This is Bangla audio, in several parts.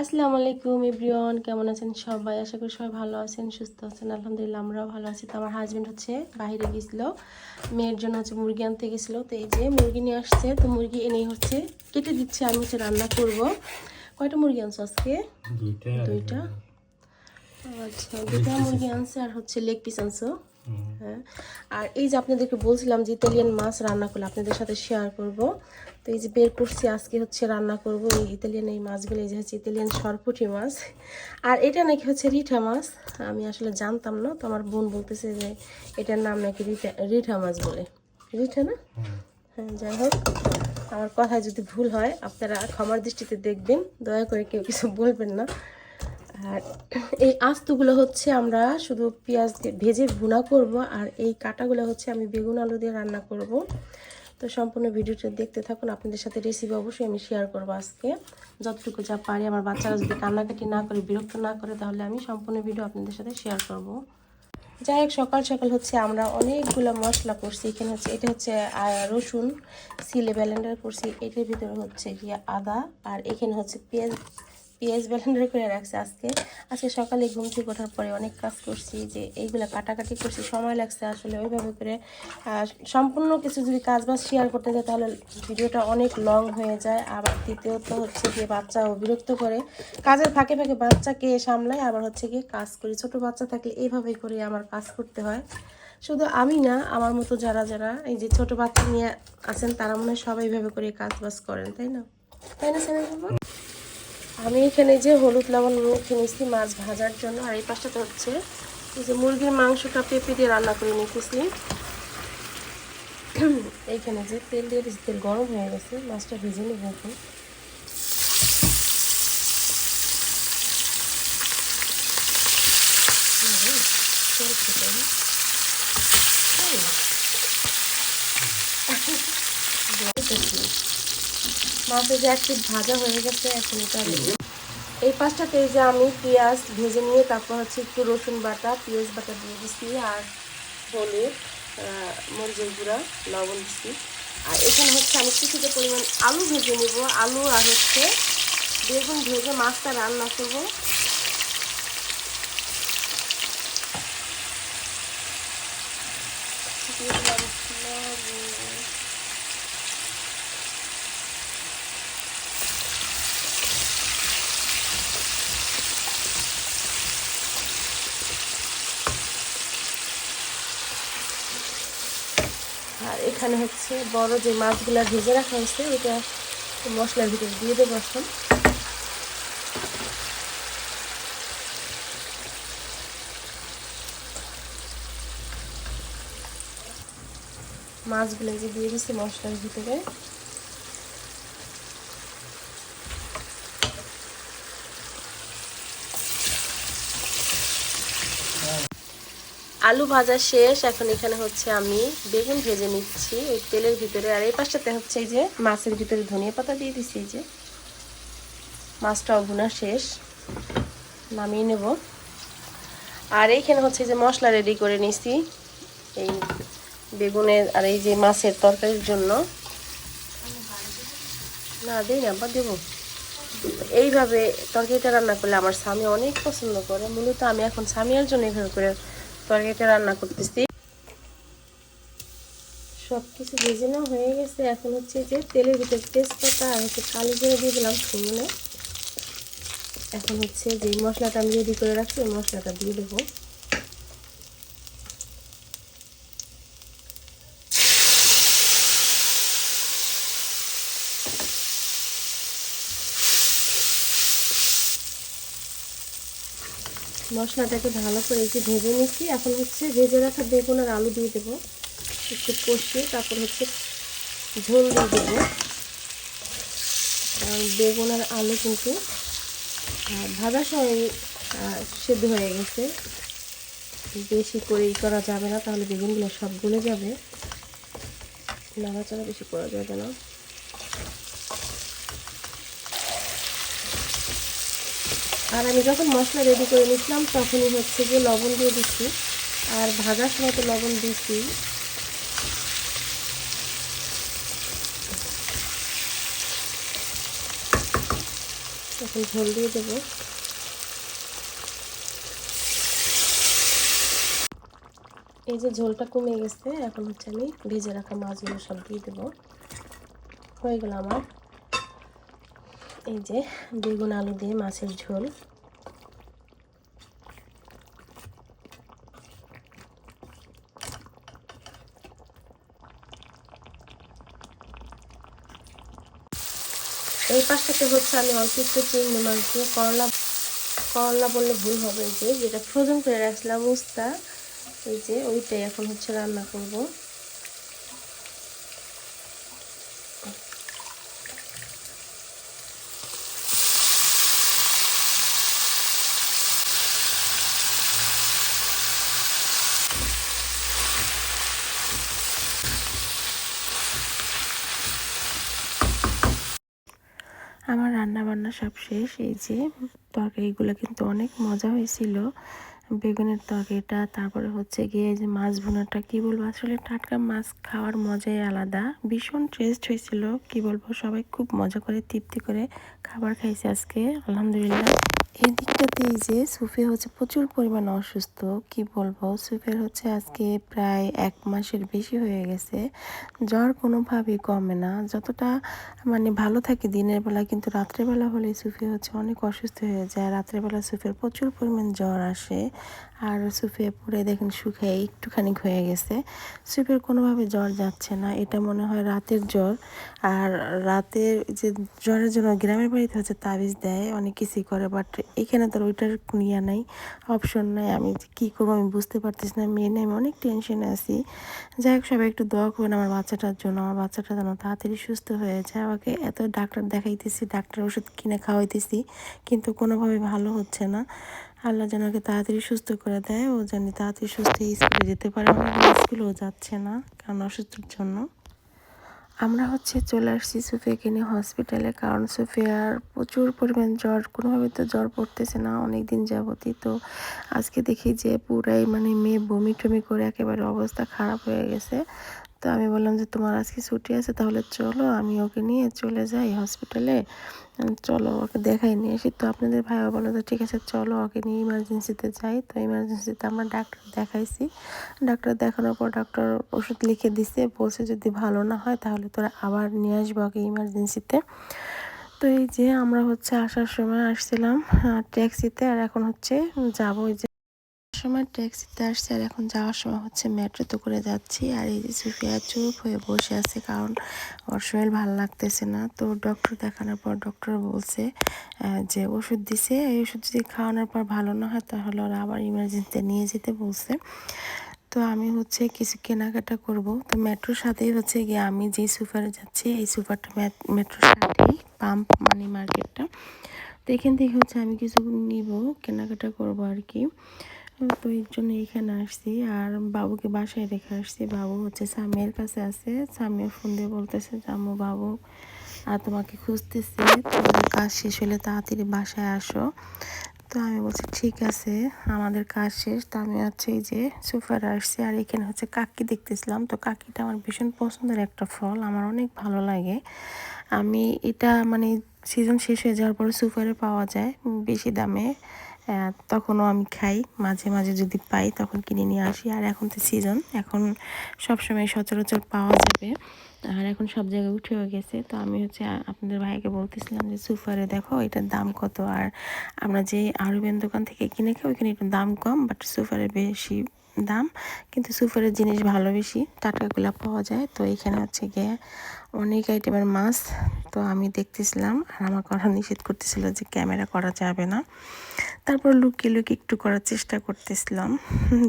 আসসালামু আলাইকুম এভরিওয়ান কেমন আছেন সবাই? আশা করি সবাই ভালো আছেন সুস্থ আছেন। আলহামদুলিল্লাহ আমরাও ভালো আছি। তো আমার হাজব্যান্ড হচ্ছে বাইরে গেছিল মেয়ের জন্য হচ্ছে মুরগি আনতে গেছিল। তো এই যে মুরগি নিয়ে আসছে তো মুরগি এনেই হচ্ছে কেটে দিচ্ছে। আমি হচ্ছে রান্না করব। কয়টা মুরগি আনছো আজকে? দুইটা আচ্ছা দুইটা মুরগি আনছে আর হচ্ছে লেগ পিস আনছো। হ্যাঁ। আর এই যে আপনাদেরকে বলছিলাম যে ইতালিয়ান মাছ রান্না করলে আপনাদের সাথে শেয়ার করব। তো এই যে বের করছি, আজকে হচ্ছে রান্না করব এই ইতালিয়ান এই মাছগুলো, এই যে হচ্ছে ইতালিয়ান সরপুটি মাছ। আর এটা নাকি হচ্ছে রিঠা মাছ, আমি আসলে জানতাম না, তো আমার বোন বলতেছে যে এটার নাম নাকি রিঠা রিঠা মাছ বলে। রিঠা না? হ্যাঁ যাই হোক, আমার কথায় যদি ভুল হয়, আপনারা ক্ষমার দৃষ্টিতে দেখবেন, দয়া করে কেউ কিছু বলবেন না। আর এই আস্তগুলো হচ্ছে আমরা শুধু পেঁয়াজ ভেজে ভুনা করব, আর এই কাটাগুলো হচ্ছে আমি বেগুন আলু দিয়ে রান্না করব। তো সম্পূর্ণ ভিডিওটা দেখতে থাকুন। আপনাদের সাথে রেসিপি অবশ্যই আমি শেয়ার করব আজকে। যতটুকু যা পারি আমার বাচ্চারা যদি কান্নাকাটি না করে, বিরক্ত না করে, তাহলে আমি সম্পূর্ণ ভিডিও আপনাদের সাথে শেয়ার করব। যাই হোক, সকাল সকাল হচ্ছে আমরা অনেকগুলো মশলা করছি। এখানে হচ্ছে, এটা হচ্ছে রসুন সিলে ব্যালেন্ডার করছি। এটার ভিতরে হচ্ছে গিয়ে আদা, আর এখানে হচ্ছে পেঁয়াজ পেঁয়াজ ব্যালেন্ডার করে রাখছে আজকে। আজকে সকালে ঘুম থেকে ওঠার পরে অনেক কাজ করছি, যে এইগুলো কাটাকাটি করছি, সময় লাগছে আসলে ওইভাবে করে। সম্পূর্ণ কিছু যদি কাজ বাজ শেয়ার করতে যায় তাহলে ভিডিওটা অনেক লং হয়ে যায়। আবার দ্বিতীয়ত হচ্ছে গিয়ে বাচ্চাও বিরক্ত করে। কাজের ফাঁকে ফাঁকে বাচ্চাকে সামলায়, আবার হচ্ছে গিয়ে কাজ করি। ছোট বাচ্চা থাকলে এইভাবেই করে আমার কাজ করতে হয়। শুধু আমি না, আমার মতো যারা যারা এই যে ছোট বাচ্চা নিয়ে আছেন, তারা মনে হয় সবাই এইভাবে করে কাজ বাজ করেন, তাই না? তাই না আমি এখানে যে হলুদ লবণ মেখে নিচ্ছি মাছ ভাজার জন্য, আর এই পাশটাতে হচ্ছে এই যে মুরগির মাংসটা পেঁপে দিয়ে রান্না করে নিতেছি। এইখানে যে তেল দিয়ে দিচ্ছি তেল গরম হয়ে গেছে, মাছটা ভেজে নেব এখন। মাছের যে একটু ভাজা হয়ে গেছে, এখন এটা এই পাঁচটাতে যে আমি পেঁয়াজ ভেজে নিয়ে তারপর হচ্ছে একটু রসুন বাটা, পেঁয়াজ বাটা দিয়ে দিচ্ছি আর হলুদ মরিচের গুঁড়া, লবণ দিচ্ছি আর এখানে হচ্ছে আমি কিছুটা পরিমাণ আলু ভেজে নেব। আলু আর হচ্ছে বেগুন ভেজে মাছটা রান্না করব দিয়ে দিলাম লবণ। আর এখানে হচ্ছে বড় যে মাছগুলো ভেজে রাখা হয়েছে, ওইটা মশলার ভিতরে দিয়ে দেবো এখন। মাছগুলো যে দিয়ে দিচ্ছি মশলার ভিতরে। আলু ভাজা শেষ। এখন এখানে হচ্ছে আমি বেগুন ভেজে নিচ্ছি। ওই তেলের ভিতরে আর এই পাশটাতে হচ্ছে এই যে মাছের ভিতরে ধনিয়া পাতা দিয়ে দিচ্ছি এই যে। মাছটাও ভুনা শেষ। নামিয়ে নেব। আর এইখানে হচ্ছে যে মশলা রেডি করে নিছি। এই বেগুনের আর এই যে মাছের তরকারির জন্য। না, দিই না বা দেবো। এইভাবে তরকারিটা রান্না করলে আমার স্বামী অনেক পছন্দ করে। মূলত আমি এখন স্বামীর জন্য এইভাবে করে তরকারিটা রান্না করতেছি। সব কিছু ভেজে না হয়ে গেছে। এখন হচ্ছে যে তেলের ভিতরে তেজপাতা আর হচ্ছে কালি করে দিয়ে দিলাম ফুলনে। এখন হচ্ছে যে মশলাটা আমি রেডি করে রাখছি, ওই মশলাটা দিয়ে দেবো। মশলাটাকে ভালো করে একটু ভেজে নিচ্ছি। এখন হচ্ছে ভেজে রাখা বেগুন আর আলু দিয়ে দেবো। একটু কষিয়ে তারপর হচ্ছে ঝোল দিয়ে দেবো। বেগুন আর আলু কিন্তু ভাজার সময় সেদ্ধ হয়ে গেছে। বেশি করে ই করা যাবে না, তাহলে বেগুনগুলো সব গলে যাবে। নাড়াচাড়া বেশি করা যাবে না। আর আমি যখন মশলা রেডি করে নিয়েছিলাম, তখনই হচ্ছে যে লবণ দিয়ে দিচ্ছি। আর ভাজার সময় তো লবণ দিচ্ছি এখন ঝোল দিয়ে দেবো। এই যে ঝোলটা কমে গেছে, এখন হচ্ছে আমি ভেজে রাখা মাছগুলো সব দিয়ে দেবো। হয়ে গেল আমার। এই যে বেগুন আলু দিয়ে মাছের ঝোল। এই পাশটাতে হচ্ছে আমি অল্প একটু চিংড়ি মাছ দিয়ে করলা করলা বললে ভুল হবে যে, যেটা ফ্রোজেন করে রাখছিলাম উস্তা, এই যে ওইটাই এখন হচ্ছে রান্না করব। আমার রান্না বান্না সব শেষ এই যে তরকারিগুলো কিন্তু অনেক মজা হয়েছিল। বেগুনের তরকারিটা, তারপরে হচ্ছে গিয়ে যে মাছ ভুনাটা, কি বলব? আসলে টাটকা মাছ খাওয়ার মজাই আলাদা। ভীষণ টেস্ট হয়েছিল, কি বলব? সবাই খুব মজা করে, তৃপ্তি করে খাবার খাইছে আজকে, আলহামদুলিল্লাহ। এই দিকটাতে এই যে সুফে হচ্ছে প্রচুর পরিমাণ অসুস্থ, কি বলব? সুফের হচ্ছে আজকে প্রায় এক মাসের বেশি হয়ে গেছে। জ্বর কোনোভাবেই কমে না। যতটা মানে ভালো থাকে দিনের বেলা, কিন্তু রাত্রেবেলা হলে সুফি হচ্ছে অনেক অসুস্থ হয়ে যায়। রাত্রেবেলা সুফের প্রচুর পরিমাণ জ্বর আসে। আর সুফিয়া পরে দেখেন শুকিয়ে একটুখানি হয়ে গেছে। সুফের কোনোভাবে জ্বর যাচ্ছে না, এটা মনে হয় রাতের জ্বর। আর রাতের যে জ্বরের জন্য গ্রামের বাড়িতে হচ্ছে তাবিজ দেয়, অনেক কিছুই করে বাট এখানে তো ওইটার নিয়ে নাই অপশন নাই। আমি কী করব আমি বুঝতে পারতেছি না, মেয়ে নেই, আমি অনেক টেনশনে আছি। যাই হোক, সবাই একটু দোয়া করবেন আমার বাচ্চাটার জন্য। আমার বাচ্চাটা যেন তাড়াতাড়ি সুস্থ হয়ে যায়। আমাকে এত ডাক্তার দেখাইতেছি ডাক্তার ওষুধ কিনে খাওয়াইতেছি, কিন্তু কোনোভাবে ভালো হচ্ছে না। আল্লাহ যেন ওকে তাড়াতাড়ি সুস্থ করে দেয়। ও যেন তাড়াতাড়ি সুস্থ স্কুলে যেতে পারে। আমাদের স্কুলেও যাচ্ছে না, কারণ অসুস্থর জন্য। আমরা হচ্ছে চলে আসছি সুফিয়াকে নিয়ে হসপিটালে কারণ সুফিয়ার প্রচুর পরিমাণ জ্বর, কোনোভাবে তো জ্বর পড়তেছে না অনেক দিন যাবতই। তো আজকে দেখি যে পুরাই মানে মেয়ে বমি টমি করে একেবারে অবস্থা খারাপ হয়ে গেছে। তো আমি বললাম যে, তোমার আজকে ছুটি আছে, তাহলে চলো, আমি ওকে নিয়ে চলে যাই হসপিটালে চলো, ওকে দেখাই নিয়ে এসি তো আপনাদের ভাইও বলো তো ঠিক আছে, চলো, ওকে নিয়ে ইমার্জেন্সিতে যাই। তো ইমার্জেন্সিতে আমরা ডাক্তার দেখাইছি। ডাক্তার দেখানোর পর ডাক্তার ওষুধ লিখে দিছে, বলছে যদি ভালো না হয়, তাহলে তোরা আবার নিয়ে আসব ওকে ইমার্জেন্সিতে তো এই যে, আমরা হচ্ছে আসার সময় আসছিলাম ট্যাক্সিতে আর এখন হচ্ছে যাব যে সময় ট্যাক্সিতে আসছে আর এখন যাওয়ার সময় হচ্ছে মেট্রোতে করে যাচ্ছি আর এই যে সুফিয়া চুপ হয়ে বসে আছে কারণ ওর শরীর ভালো লাগতেছে না। তো ডক্টর দেখানোর পর ডক্টর বলছে যে ওষুধ দিছে, এই ওষুধ যদি খাওয়ানোর পর ভালো না হয় তাহলে ওরা আবার ইমার্জেন্সিতে নিয়ে যেতে বলছে। তো আমি হচ্ছে কিছু কেনাকাটা করব। তো মেট্রোর সাথেই হচ্ছে গিয়ে আমি যে সুপারে যাচ্ছি, এই সুপারটা মেট্রোর সাথেই, পাম্প মানি মার্কেটটা। তো এখান থেকে হচ্ছে আমি কিছু নিব, কেনাকাটা করব আর কি। তো এর জন্য এখানে আসছি আর বাবুকে বাসায় রেখে আসছি। বাবু হচ্ছে স্বামীর কাছে আছে। স্বামীও ফোন দিয়ে বলতেছে, জামু বাবু আর তোমাকে খুঁজতেছে। তোমাদের কাজ শেষ হলে তাড়াতাড়ি বাসায় আসো। তো আমি বলছি, ঠিক আছে, আমাদের কাজ শেষ। তো আমি হচ্ছে এই যে সুফার আসছি আর এখানে হচ্ছে কাকি দেখতেছিলাম। তো কাকিটা আমার ভীষণ পছন্দের একটা ফল, আমার অনেক ভালো লাগে। আমি এটা মানে সিজন শেষ হয়ে যাওয়ার পরে সুফারে পাওয়া যায়, বেশি দামে। তখনও আমি খাই। মাঝে মাঝে যদি পাই তখন কিনে নিয়ে আসি। আর এখন তো সিজন এখন সবসময় সচরাচর পাওয়া যাবে। আর এখন সব জায়গায় উঠে হয়ে গেছে। তো আমি হচ্ছে আপনাদের ভাইকে বলতেছিলাম যে সুফারে দেখো, এটার দাম কত? আর আমরা যে আরবেন দোকান থেকে কিনে খাই, ওইখানে একটু দাম কম বাট সুফারে বেশি দাম। কিন্তু সুফারের জিনিস ভালো বেশি টাটকাগুলো পাওয়া যায়। তো এখানে হচ্ছে গিয়ে অনেক আইটেমের মাছ তো আমি দেখতেছিলাম। আর আমার কথা নিষেধ করতেছিল যে ক্যামেরা করা যাবে না। তারপর লুকিয়ে লুকিয়ে একটু করার চেষ্টা করতেছিলাম।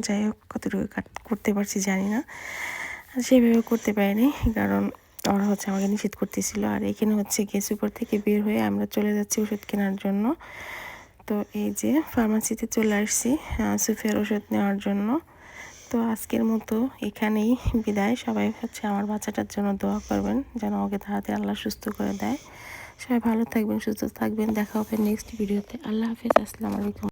যাই হোক, কতটুকু করতে পারছি জানি না। সেভাবে করতে পারিনি, কারণ ওরা হচ্ছে আমাকে নিষেধ করতেছিল। আর এখানে হচ্ছে গিয়ে সুপার থেকে বের হয়ে আমরা চলে যাচ্ছি ওষুধ কেনার জন্য। তো এই যে ফার্মাসিতে চলে আসছি সুফের ওষুধ নেওয়ার জন্য। তো আজকের মতো এখানেই বিদায়। সবাই হচ্ছে আমার বাচ্চাটার জন্য দোয়া করবেন, যেন ওকে তাড়াতাড়ি আল্লাহ সুস্থ করে দেয়। সবাই ভালো থাকবেন, সুস্থ থাকবেন। দেখা হবে নেক্সট ভিডিওতে আল্লাহ হাফিজ, আসসালামু আলাইকুম।